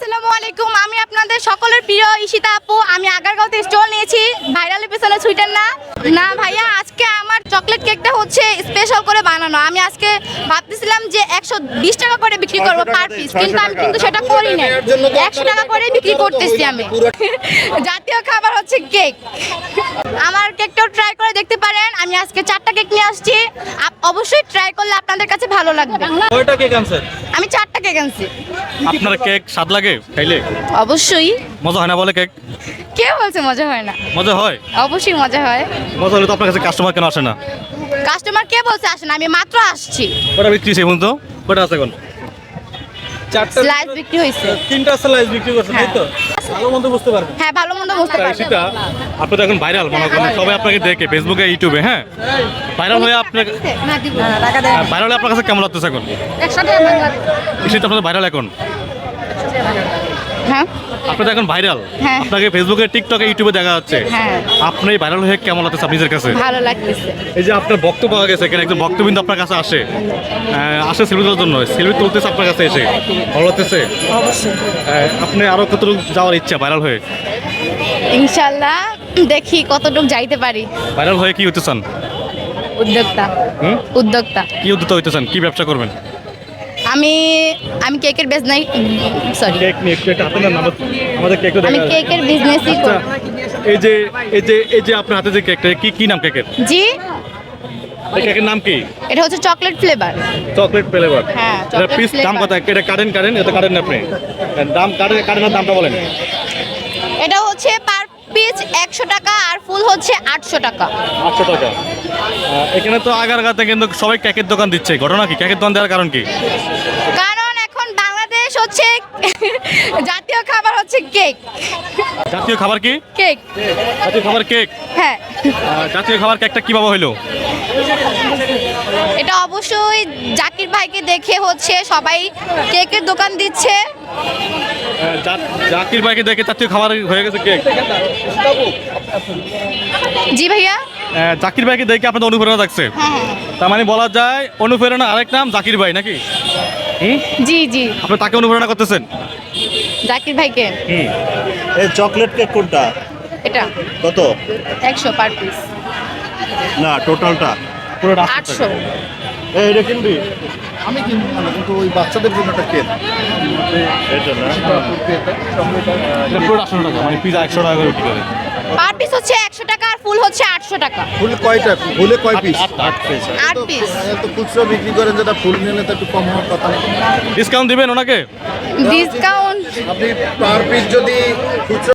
Listen আলাইকুম আমি আপনাদের সকলের প্রিয় ঈশিতা আপু। আমি আগারগাঁওতে স্টল নিয়েছি। ভাইরালের পেছনে ছুটেন না। না ভাইয়া আজকে আমার চকলেট কেকটা হচ্ছে স্পেশাল করে বানানো। আমি আজকে ভাবতেছিলাম যে একশো বিশ টাকা করে বিক্রি করব পার পিস কিন্তু আমি কিন্তু সেটা করি না একশো টাকা করে বিক্রি করতেছি আমি। জাতীয় খাবার হচ্ছে কেক আমার কেকটাও ট্রাই করে দেখতে পারেন। আমি আজকে চারটা কেক নিয়ে আসছি। আপ- অবশ্যই ট্রাই করলে আপনাদের কাছে ভালো লাগবে। কয়টা আমি চারটা কেক আনছি। আপনার কেক স্বাদ লাগে? খাইলে? অবশ্যই। মজা হয় না বলে কেক? কে বলছে মজা হয় না? মজা হয়? অবশ্যই মজা হয়। মজা হলে তো আপনার কাছে কাস্টমার কেন আসে না? কাস্টমার কে বলছে আসে না? আমি মাত্র আসছি। কটা বিক্রি হয়েছে বলুন তো কটা আছে এখন? চারটা স্লাইস বিক্রি হয়েছে। তিনটা স্লাইস বিক্রি করছেন তাই তো? ভালো মন্দ বুঝতে পারবেন হ্যাঁ ভালো মন্দ বুঝতে সেটা আপনি তো এখন ভাইরাল মনে করেন। সবাই আপনাকে দেখে ফেসবুকে ইউটিউবে হ্যাঁ? ভাইরাল হয়ে আপনার ভাইরাল আপনার কাছে কেমন লাগতেছে এখন? আপনার ভাইরাল এখন। হ্যাঁ। আপনি তো এখন ভাইরাল হ্যাঁ। আপনাকে ফেসবুকে টিকটকে ইউটিউবে দেখা যাচ্ছে। হ্যাঁ। আপনি ভাইরাল হয়ে কেমন লাগতেছে নিজের কাছে? ভালো লাগতেছে। এই যে আপনার বক্তব্য পাওয়া গেছে এখানে একজন বক্তবিন্দু আপনার কাছে আসে। আসে সেলফি তোলার জন্য। সেলফি তুলতেছে আপনার কাছে এসে। ভালো লাগতেছে? আপনি আরও কতটুকু যাওয়ার ইচ্ছা ভাইরাল হয়ে? ইনশাল্লাহ দেখি কতটুকু যাইতে পারি। ভাইরাল হয়ে কি হতে চান? উদ্যোক্তা। হুম? উদ্যোক্তা। কি উদ্যোক্তা হইতে চান? কি ব্যবসা করবেন? আমি আমি কেকের বিজনেস সরি কেক নিয়ে একটু একটা হাতে নেন আমাদের কেক আমি কেকের বিজনেসই আচ্ছা করি। এই যে এই যে এই যে আপনার হাতে যে কেকটা কি কি নাম কেকের? জি। এই কেকের নাম কি? এটা হচ্ছে চকলেট ফ্লেভার চকলেট ফ্লেভার হ্যাঁ, এটা পিস দাম। কত? এটা কাটেন কাটেন এটা কাটেন না আপনি। দাম কাটেন কাটেনের দামটা বলেন। এটা হচ্ছে পিস একশো টাকা আর ফুল হচ্ছে আটশো টাকা। আটশো টাকা। এখানে তো আগারগাতে কিন্তু সবাই কেকের দোকান দিচ্ছে। ঘটনা কি? কেকের দোকান দেওয়ার কারণ কি? কারণ এখন বাংলাদেশ হচ্ছে জাতীয় খাবার হচ্ছে কেক। জাতীয় খাবার কি? কেক। জাতীয় খাবার কেক? হ্যাঁ। জাতীয় খাবার কেকটা কীভাবে হইল এটা অবশ্যই জাকির ভাইকে দেখে হচ্ছে সবাই কেকের দোকান দিচ্ছে। জাকির ভাইকে দেখে জাতীয় খাবার হয়ে গেছে কেক। জি ভাইয়া। জাকির ভাইকে দেখে আপনাদের অনুপ্রেরণা থাকছে। হ্যাঁ হ্যাঁ। তার মানে বলা যায় অনুপ্রেরণা আরেক নাম জাকির ভাই নাকি? হুম? জি জি। আপনি তাকে অনুপ্রেরণা করতেছেন? জাকির ভাইকে। এই চকলেট কেক কোনটা? এটা। কত? একশো পার পিস। না টোটালটা। পুরোটা আটশো। এই এটা কিনবি? আমি কিনবো না কিন্তু ওই বাচ্চাদের জন্য একটা কেক এটা না? আটশো টাকা মানে পিজা একশো টাকা করে বিক্রি করে। পার পিস হচ্ছে একশো টাকা আর ফুল হচ্ছে আটশো টাকা। ফুল কয়টা? ফুলে কয় পিস আট পিস আট। পিস তো খুচরো বিক্রি করেন যেটা ফুল নিলে তো একটু কম হওয়ার কথা ডিসকাউন্ট দিবেন ওনাকে? ডিসকাউন্ট আপনি পার পিস যদি খুচরো